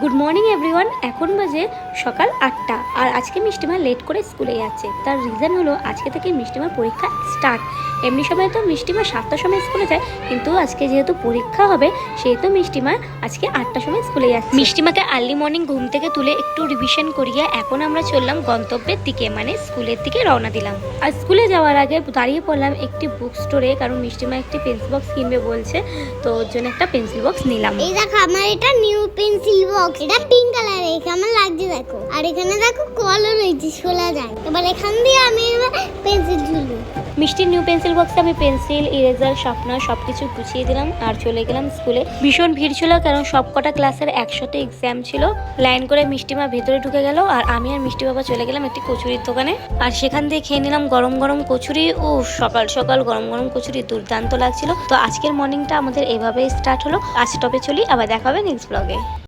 Good morning everyone এখন বাজে সকাল আটটা। আর আজকে মিষ্টিমা লেট করে স্কুলে যাচ্ছে। তার রিজন হলো আজকে থেকে মিষ্টিমার পরীক্ষা স্টার্ট এমনি সময় তো মিষ্টিমা সাতটার সময় স্কুলে যায় কিন্তু আজকে যেহেতু পরীক্ষা হবে সেহেতু মিষ্টিমা আজকে আটটার সময় স্কুলে যাচ্ছে। মিষ্টিমাকে আর্লি মর্নিং ঘুম থেকে তুলে একটু রিভিশন করিয়ে এখন আমরা চললাম গন্তব্যের দিকে মানে স্কুলের দিকে রওনা দিলাম। আর স্কুলে যাওয়ার আগে দাঁড়িয়ে পড়লাম একটি বুক স্টোরে কারণ মিষ্টিমা একটি পেন্সিল বক্স কিনবে বলছে তো ওর জন্য একটা পেন্সিল বক্স নিলাম। এই দেখো আমার এটা নিউ পেন্সিল বক্স এটা পিঙ্ক কালার কেমন লাগছে দেখো। আর এখানে দেখো কলও রয়েছে খোলা যায়। এবার এখান দিয়ে আমি পেন্সিল ঝুলবো মিষ্টির নিউ পেন্সিল বক্সে আমি পেন্সিল ইরেজার শার্পনার সব কিছু গুছিয়ে দিলাম, আর চলে গেলাম স্কুলে ভীষণ ভিড় ছিল, কারণ সব কটা ক্লাসের একসাথে এক্সাম ছিল। লাইন করে মিষ্টিমা ভেতরে ঢুকে গেল, আর আমি আর মিষ্টি বাবা চলে গেলাম একটি কচুরির দোকানে। আর সেখান দিয়ে খেয়ে নিলাম গরম গরম কচুরি। ও সকাল সকাল গরম গরম কচুরি দুর্দান্ত লাগছিল। তো আজকের মর্নিংটা আমাদের এভাবেই স্টার্ট হলো। আজ টপে চলি, আবার দেখাবে নেক্সট ব্লগে